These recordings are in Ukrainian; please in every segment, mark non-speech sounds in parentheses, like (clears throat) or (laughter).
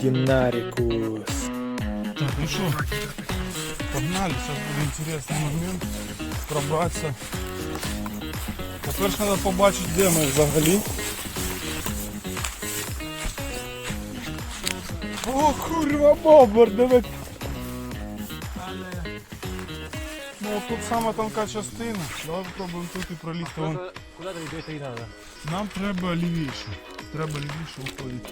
Динарикус. Так, ну что, погнали, сейчас буде интересный момент пробратися. По-перше, треба побачити, де ми взагалі. О, курва, бобер, диви. Тут сама тонка частина. Давай спробуємо тут і пролізти. Вон. Куда ты идешь и надо? Нам треба лівіше. Треба лівіше уходити.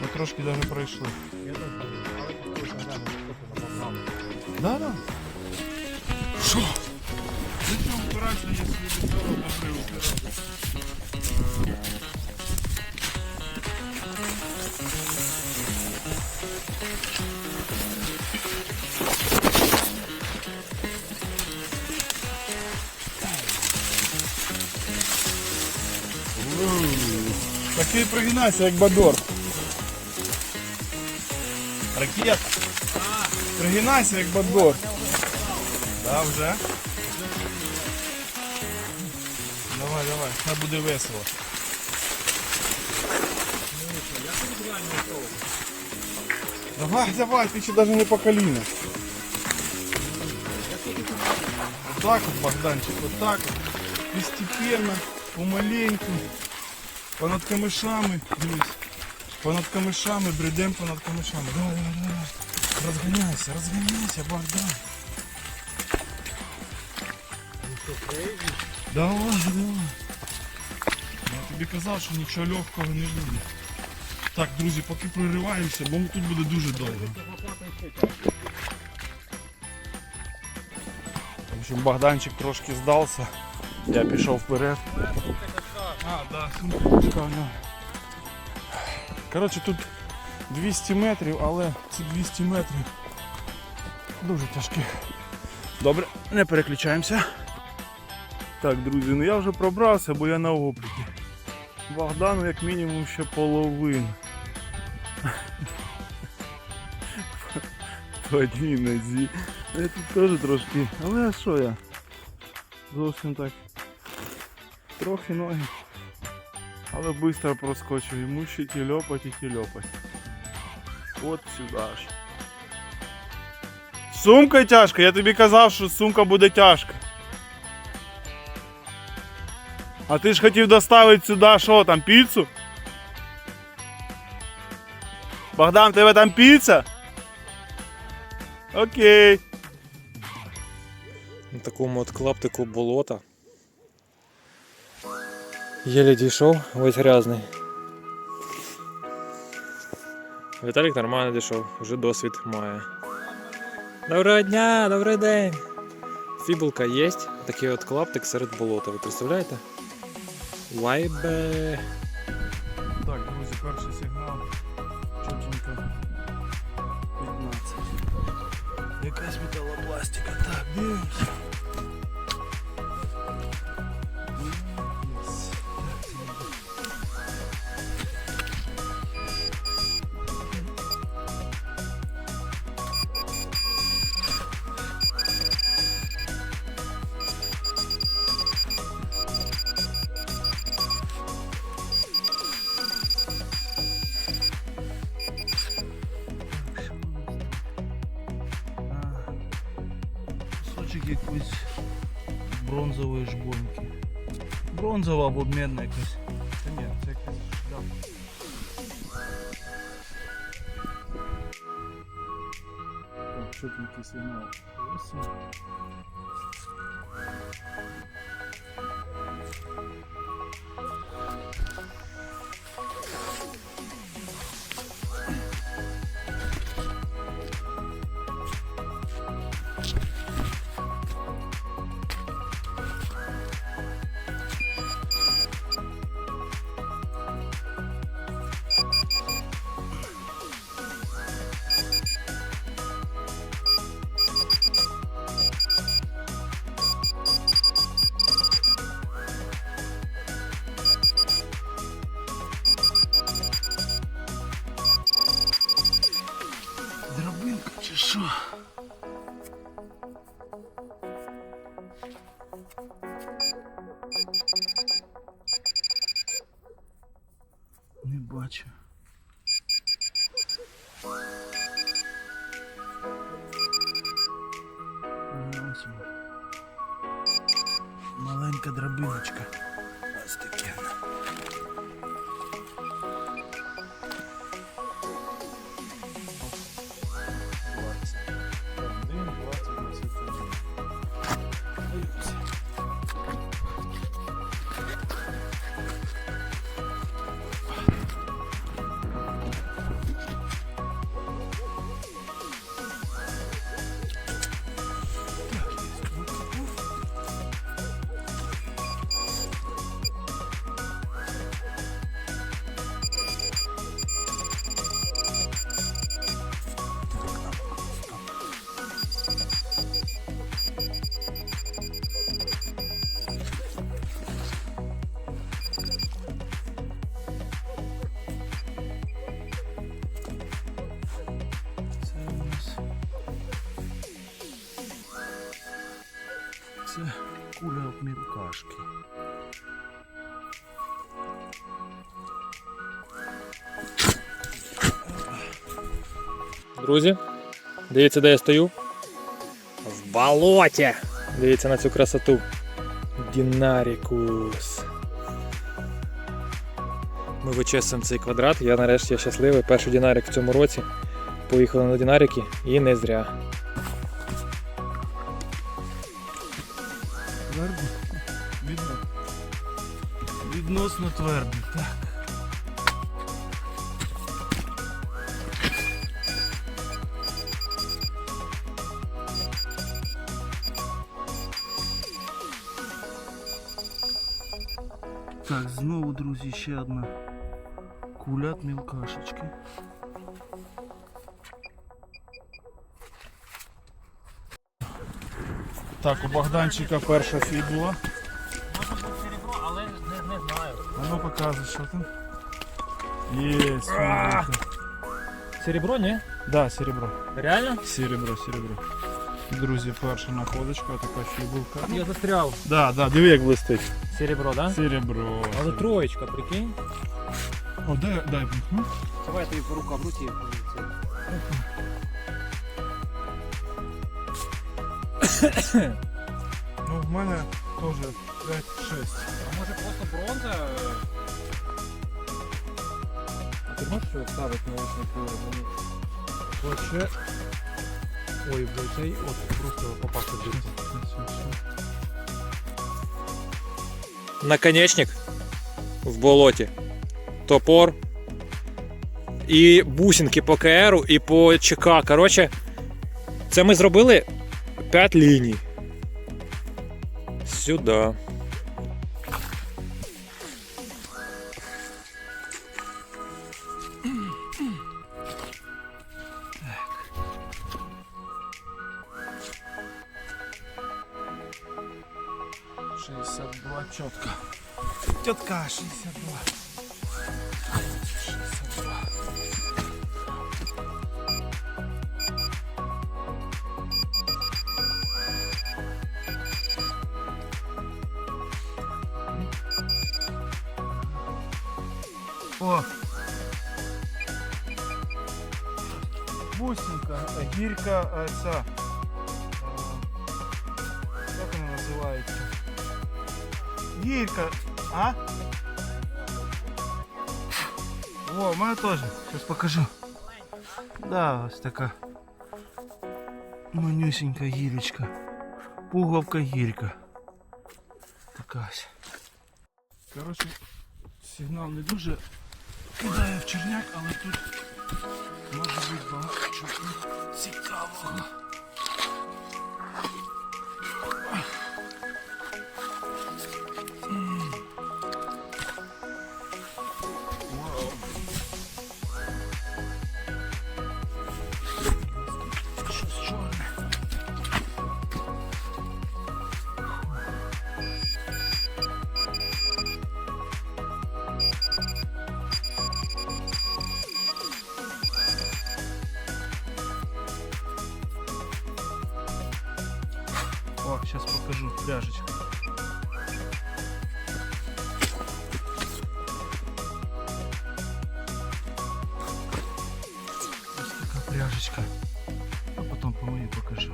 Ми трошки навіть пройшли. Я буду. Але программу. Да, да. Що? Зачем впиратися, якщо від цього добре Такий пригинайся, як бадор. Ракета. Пригинайся, як бадор. Да, вже? Давай, давай, хай буде весело. Давай, давай, ти ще навіть не по коліна. Вот так вот, Богданчик, вот так вот. Постепенно, помаленьку. Понад камышами, дивись. Понад камышами, бредем понад камышами. Давай, давай, давай. Розганяйся, розганяйся, Богдан. Давай, давай. Я тобі казав, що нічого легкого не буде. Так, друзі, поки прориваємося, бо тут буде дуже довго. В общем, Богданчик трошки здався. Я пішов вперед. А, да. Коротше, тут 200 метрів, але ці 200 метрів дуже тяжкі. Добре, не переключаємося. Так, друзі, ну я вже пробрався, бо я на обліки. Богдану як мінімум ще половину. По одній нозі. Я тут теж трошки. Але що я? Зовсім так. Трохи ноги. Але швидко проскочив. Йому ще тільопать і тільопать. От сюди ж. Сумка тяжка, я тобі казав, що сумка буде тяжка. А ти ж хотів доставити сюди що там, піцу? Богдан, в тебе там піца? Окей. На такому от клаптику болота. Єлі дійшов, весь грязний. Віталік нормально дійшов, вже досвід має. Доброго дня, добрий день! Фібулка є, такий от клаптик серед болота, ви представляєте? Лайбе. Так, друзі, перший сигнал. Чотенько. 15. Якась металопластика. Так, дивимося. якусь бронзової жбоньки. Бронзова або медна якась. Та ні, це якась да. Так, що тут якийсь сигнал? 8. Це куля обмілкашки. Друзі, дивіться, де я стою. В болоті. Дивіться на цю красоту. Дінарікус. Ми вичесуємо цей квадрат. Я нарешті щасливий. Перший дінарік в цьому році. Поїхали на дінаріки і не зря. Твердо? Відно. Відносно твердо, так. Так, знову, друзі, ще одна куля від мілкашечки. Так, у Богданчика перша фібула. Може бути серебро, але не, не знаю. А ну показуй, що там. Є. Серебро, ні? Да, серебро. Реально? Серебро, серебро. Друзі, перша находочка, така фібулка. Я застряв. Да, да, диви, як блистить. Серебро, да? Серебро. Але троєчка, прикинь. О, дай, дай. ну. Давай я тобі по рукам руці. Ну, в мене теж 5-6. А може просто бронза? А ти можеш ставити наушники? Оце. Ой, бо цей от просто попався в. Наконечник в болоті. Топор. І бусинки по КРу і по ЧК. Коротше, це ми зробили 5 линий. Сюда. Шестьдесят два четко. Тетка шестьдесят два. О! Бусинка, е, гірка е, ця. е, Як вона називається? Гірка, а? О, у мене теж. Зараз покажу. Да, ось така. Манюсенька гірочка. Пуговка гірка. Така ось. Коротше, сигнал не дуже кидає в черняк, але тут може бути багато чого цікавого. Ось така пляжечка. А потім помию покажу.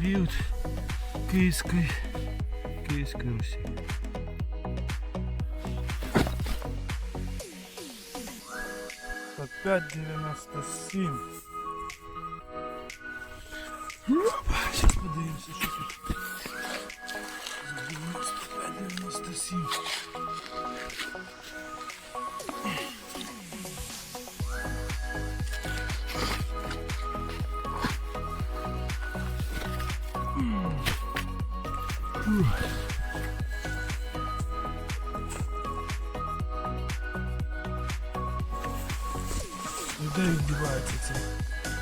період Київської, Київської Русі. Опять 97. Опа, Сейчас подивимося, що тут. Ну, Де відбувається це?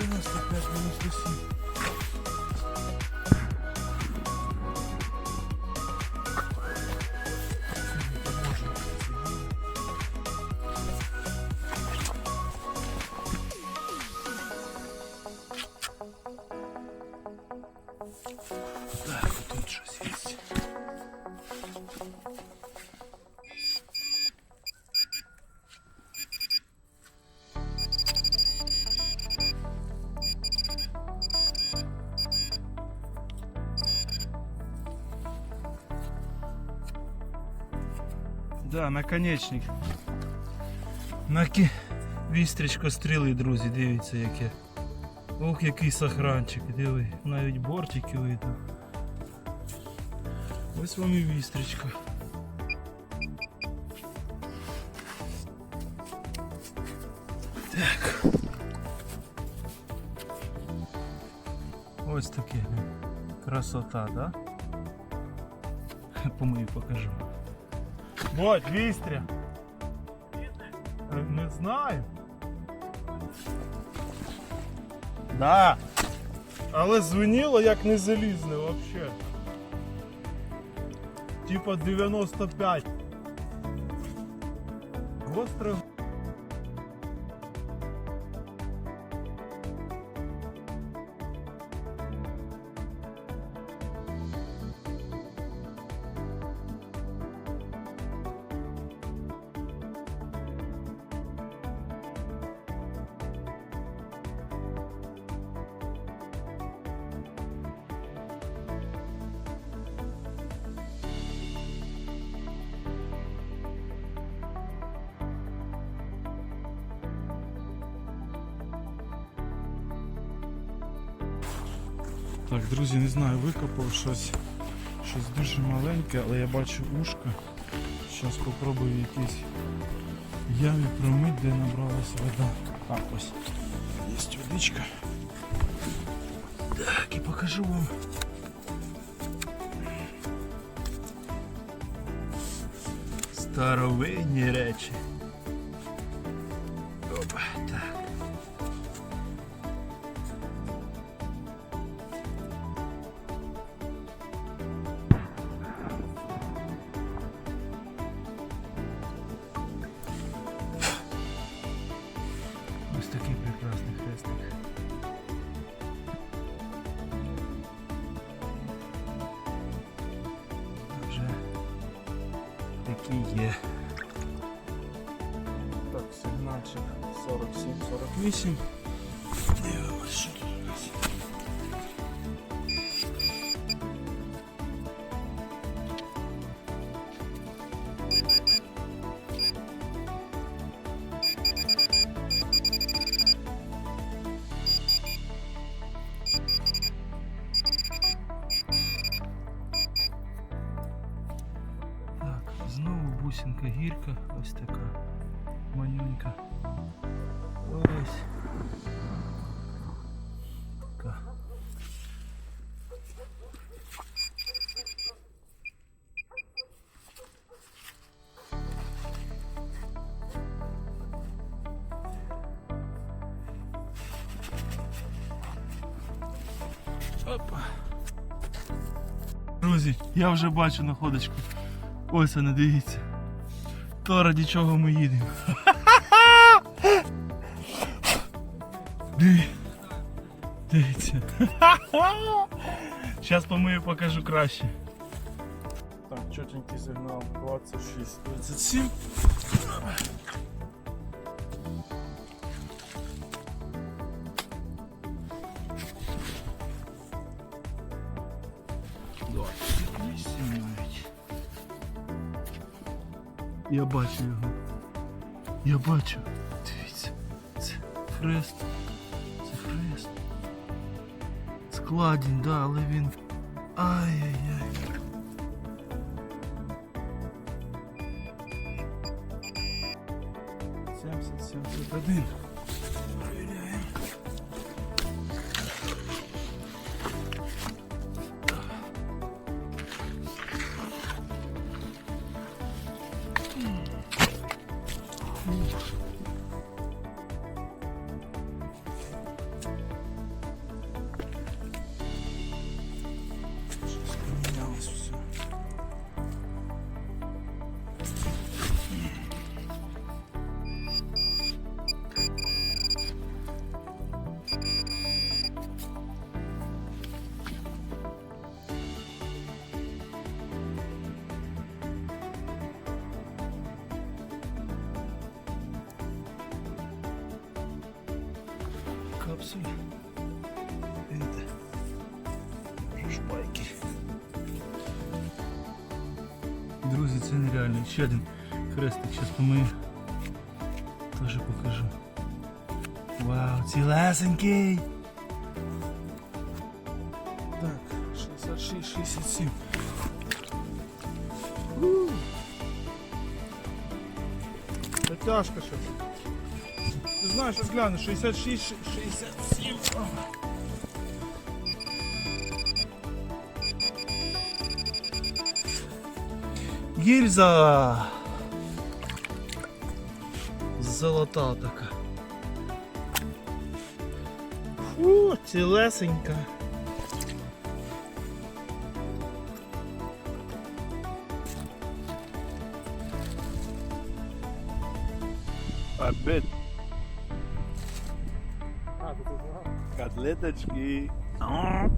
95, Наконечник. Наки... Вістрічко стріли, друзі, дивіться яке. Ох, який сохранчик, диви, навіть бортики видно. Ось вам і вістрічка. Так. Ось таке. Красота, да? (laughs) Помию покажу. Вот, вістря. Е, Не знаю. Да. Але звеніло як не залізне вообще. Типа 95. Гостре. Так, друзі, не знаю, викопав щось, щось дуже маленьке, але я бачу ушко. Зараз спробую в якійсь ямі промить, де набралась вода. А, ось. Є водичка. Так, і покажу вам. Старовинні речі. Ось така манюнька. Ось. Така. Опа. Друзі, я вже бачу находочку. Ось вона, дивіться. То раді чого ми їдемо. Диві- Дивіться. Зараз помию покажу краще. Так, чотенький сигнал 26, 27. Я бачу його. Я бачу. Дивіться. Це хрест. Це хрест. Складінь, да, але він. Ай-яй-яй. Сімдесят, сімдесят один. Капсуль. Видите? Жбайки. Друзі, це нереально. Ще один хрестик, зараз помию. Теж покажу. Вау, цілесенький! Так, 66, 67. У. Це тяжко щось. Ти знаєш, ось гляну, 66, 67. Ага. Гільза! Золота така. Фу, цілесенька. letra de que. Ah.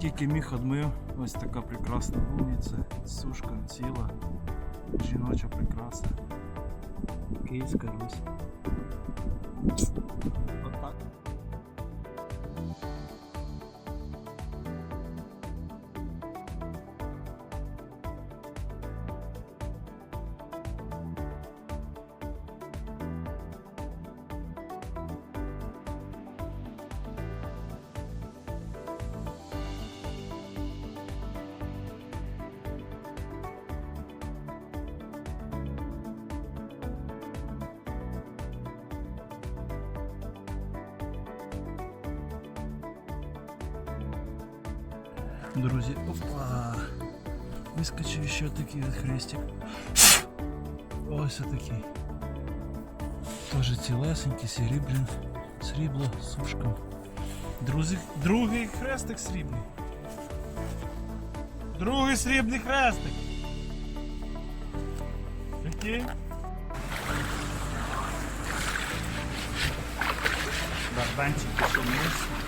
Друзі, наскільки міг одмив, ось така прекрасна вулиця, сушка ціла, жіноча прикраса. Київська Русь. Отак. Друзі, опа! Вискочив ще такий от хрестик. Ось такий. Тоже цілесенький, серебрян, срібло, сушка. Друзі, другий хрестик срібний. Другий срібний хрестик. Який? Барабанчик пішов вниз.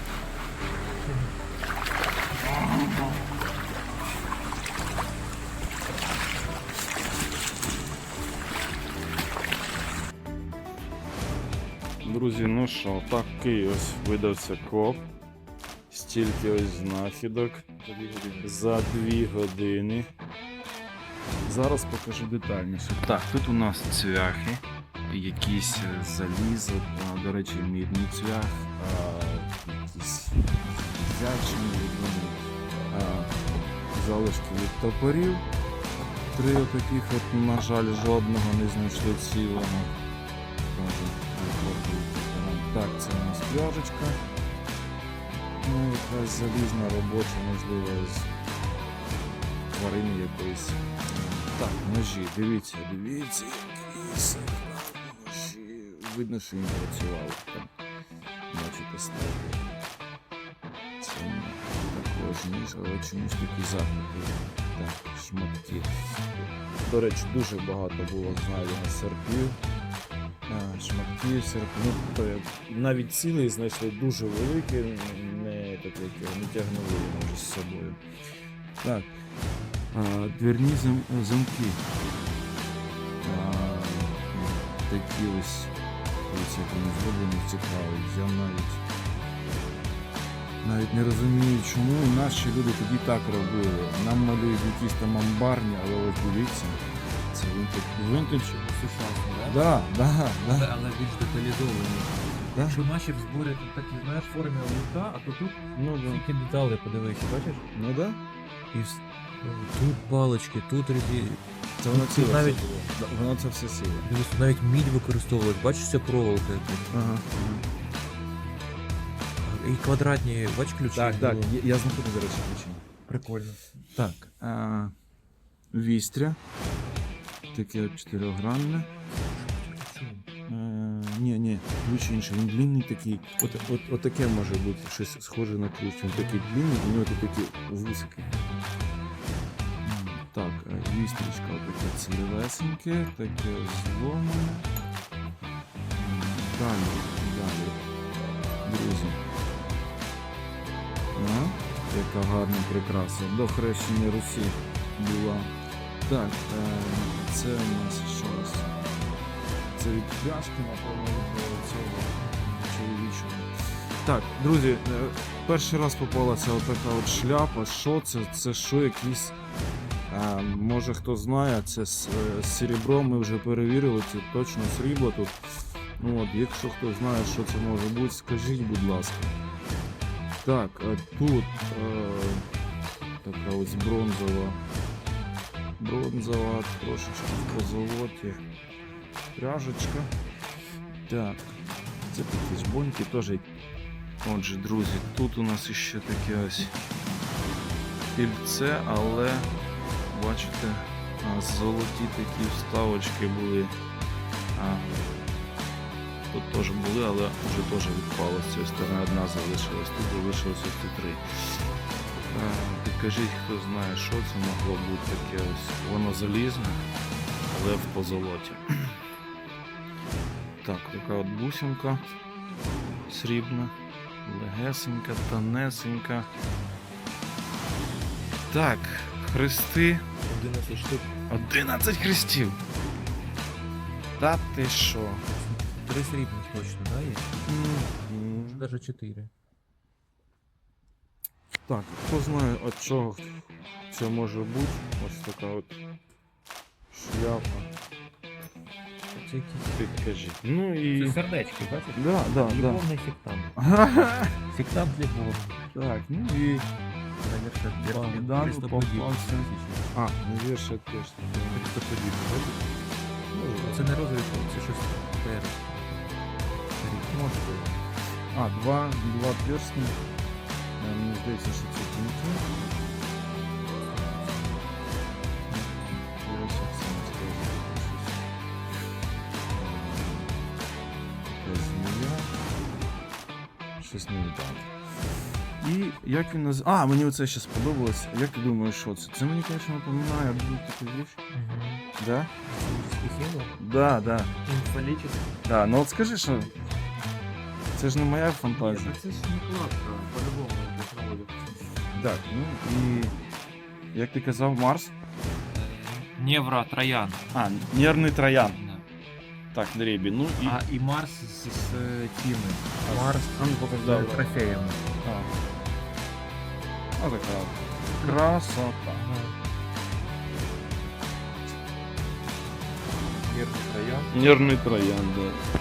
Друзі, ну що, такий ось видався коп. Стільки ось знахідок за дві години. Зараз покажу детальніше. Так, тут у нас цвяхи, якісь залізо, до речі, мідний цвях, якісь зячні, залишки від топорів. Три таких от, на жаль, жодного не знайшли цілого. Так, це у нас пляжечка. Ну, якась залізна робоча, можливо, з тварини якоїсь. Так, ножі, дивіться, дивіться, які секретні ножі. Видно, що він працював. Бачите, ставили. Ці М, Також ніж, але чомусь такі запахи. Так, шматки. До речі, дуже багато було знайдено серпів. Шматків. Ну, навіть цілий знайшли дуже великий, не таке, не тягнули може з собою. Так. А, двірні зам, замки. А, такі ось, ось як вони зроблені, цікаві. Я навіть навіть не розумію, чому наші люди тоді так робили. Нам малюють якісь там амбарні, але ось дивіться, це винтаж. Винтаж. Так? Да, да, да, Але, більш деталізовані. да. Якщо наші в зборі тут такі, знаєш, форми лука, а то тут Ну да. тільки деталі подивися, бачиш? Ну да. І вс- тут палички, тут різі. Це воно ціле все навіть- було. Да, Воно це все сіле. Дивись, навіть мідь використовують, бачиш, ця проволока. тут. Ага. І квадратні, бач, ключі. Так, так, були. я, я знаходив, до речі, ключі. Прикольно. Так. А, вістря. Таке от чотирьохгранне. Е, ні, ні, ключ інший, він длинний такий. От, от, от таке може бути щось схоже на ключ. Він такий длинний, у нього тут такі вусики. М, Так, е, вістрічка таке цілевесеньке, таке зломане. Далі, далі. Друзі. А, яка гарна прикраса. До хрещення Русі була. Так, е, це у нас щось. Це від пляшки, напевно, цього чоловічого. Так, друзі, е, перший раз попалася отака от шляпа. Що це? Це що якийсь. Може хто знає, це з, е, серебром ми вже перевірили, це точно срібло тут. Ну от, якщо хто знає, що це може бути, скажіть, будь ласка. Так, тут е, така ось бронзова. Бронзова, трошечки в позолоті. Пряжечка. Так, це такі жбоньки теж. Отже, друзі, тут у нас іще таке ось кільце, але бачите, золоті такі вставочки були. А, тут теж були, але вже теж відпало з цієї сторони одна залишилась, тут залишилося ось ці три. Підкажіть, хто знає, що це могло бути таке ось. Воно залізне, але в позолоті. (clears throat) Так, така от бусинка срібна, легесенька, тонесенька. Так, хрести. 11 штук. 11 хрестів. Та ти що? Три срібних точно, да, є? Даже чотири. Так, хто знає, від чого це може бути? Ось така от шляпа. Підкажіть. Ну і. Це сердечки, бачиш? Да, да, да. Любовний сектант. Сектант (laughs) любовний. Так, ну і. Богдан попався. А, ну є ще теж. Христоподібний, бачиш? Це не розрішено, це щось. Може бути. А, два, два персні. Е, Мені здається, що це тінки. Я ось це не скажу. Щось. Е, Така змія. Щось не відомо. І як він наз... А, мені оце ще сподобалось. Як ти думаєш, що це? Це мені, звісно, напоминає будь таку річ. Да? Стихіно? Да, да. Інфалічний. Да, ну от скажи, що це ж не моя фантазія. Це ж не кладка, по-любому, технологія. Так, ну і як ти казав, Марс? Невра Троян. А, нервний троян. Так, Дребі, ну і. А і Марс з, з тіми. Марс А, ну, покажи, з да, да. трофеями. А. А така красота. Нервний Троян. Нервний троян, да.